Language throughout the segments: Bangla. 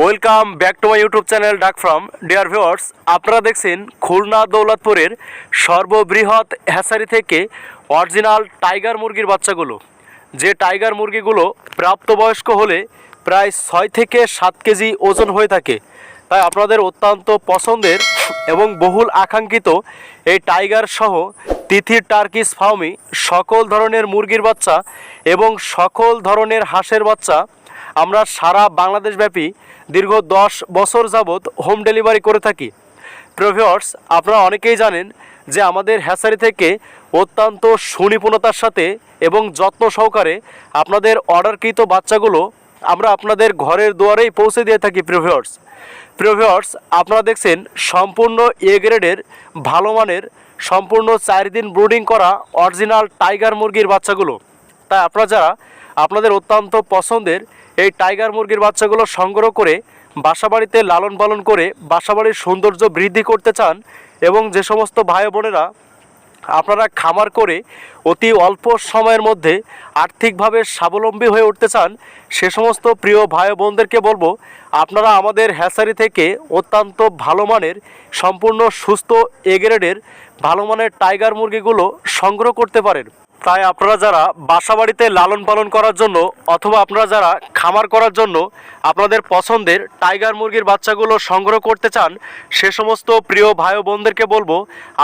Welcome back to my YouTube channel ডাক ফ্রম ডিয়ার ভিউয়ার্স আপনারা দেখছেন খুলনা দৌলতপুরের সর্ববৃহৎ হ্যাসারি থেকে অরিজিনাল টাইগার মুরগির বাচ্চাগুলো। যে টাইগার মুরগিগুলো প্রাপ্তবয়স্ক হলে প্রায় ছয় থেকে সাত কেজি ওজন হয়ে থাকে। তাই আপনাদের অত্যন্ত পছন্দের এবং বহুল আকাঙ্ক্ষিত এই টাইগার সহ তিথির টার্কিস ফার্মি সকল ধরনের মুরগির বাচ্চা এবং সকল ধরনের হাঁসের বাচ্চা আমরা সারা বাংলাদেশব্যাপী দীর্ঘ দশ বছর যাবৎ হোম ডেলিভারি করে থাকি। প্রভিয়র্স আপনারা অনেকেই জানেন যে আমাদের হ্যাসারি থেকে অত্যন্ত সুনিপুণতার সাথে এবং যত্ন সহকারে আপনাদের অর্ডারকৃত বাচ্চাগুলো আমরা আপনাদের ঘরের দুয়ারেই পৌঁছে দিয়ে থাকি প্রিভিয়র্স প্রিভিয়র্স আপনারা দেখছেন সম্পূর্ণ এ গ্রেডের ভালো মানের, সম্পূর্ণ চার দিন ব্রুডিং করা অরিজিনাল টাইগার মুরগির বাচ্চাগুলো। তাই আপনারা যারা আপনাদের অত্যন্ত পছন্দের এই টাইগার মুরগির বাচ্চাগুলো সংগ্রহ করে বাসাবাড়িতে লালন পালন করে বাসাবাড়ির সৌন্দর্য বৃদ্ধি করতে চান এবং যে সমস্ত ভাই বোনেরা আপনারা খামার করে অতি অল্প সময়ের মধ্যে আর্থিকভাবে স্বাবলম্বী হয়ে উঠতে চান, সে সমস্ত প্রিয় ভাই বোনদেরকে বলব, আপনারা আমাদের হ্যাসারি থেকে অত্যন্ত ভালো মানের, সম্পূর্ণ সুস্থ এগ্রেডের ভালো মানের টাইগার মুরগিগুলো সংগ্রহ করতে পারেন। তাই আপনারা যারা বাসাবাড়িতে লালন পালন করার জন্য অথবা আপনারা যারা খামার করার জন্য আপনাদের পছন্দের টাইগার মুরগির বাচ্চাগুলো সংগ্রহ করতে চান, সে সমস্ত প্রিয় ভাই বোনদেরকে বলব,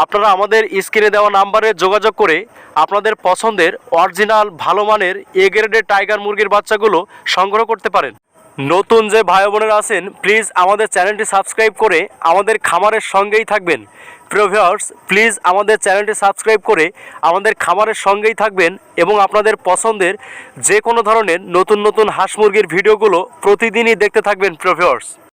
আপনারা আমাদের স্ক্রিনে দেওয়া নাম্বারে যোগাযোগ করে আপনাদের পছন্দের অরিজিনাল ভালো মানের এ গ্রেডের টাইগার মুরগির বাচ্চাগুলো সংগ্রহ করতে পারেন। নতুন যে ভাই বোনেরা আছেন প্লিজ আমাদের চ্যানেলটি সাবস্ক্রাইব করে আমাদের খামারের সঙ্গেই থাকবেন। প্রভিয়ার্স প্লিজ আমাদের চ্যানেলটি সাবস্ক্রাইব করে আমাদের খামারের সঙ্গেই থাকবেন এবং আপনাদের পছন্দের যে কোনো ধরনের নতুন নতুন হাঁস মুরগির ভিডিওগুলো প্রতিদিনই দেখতে থাকবেন প্রিভিয়ার্স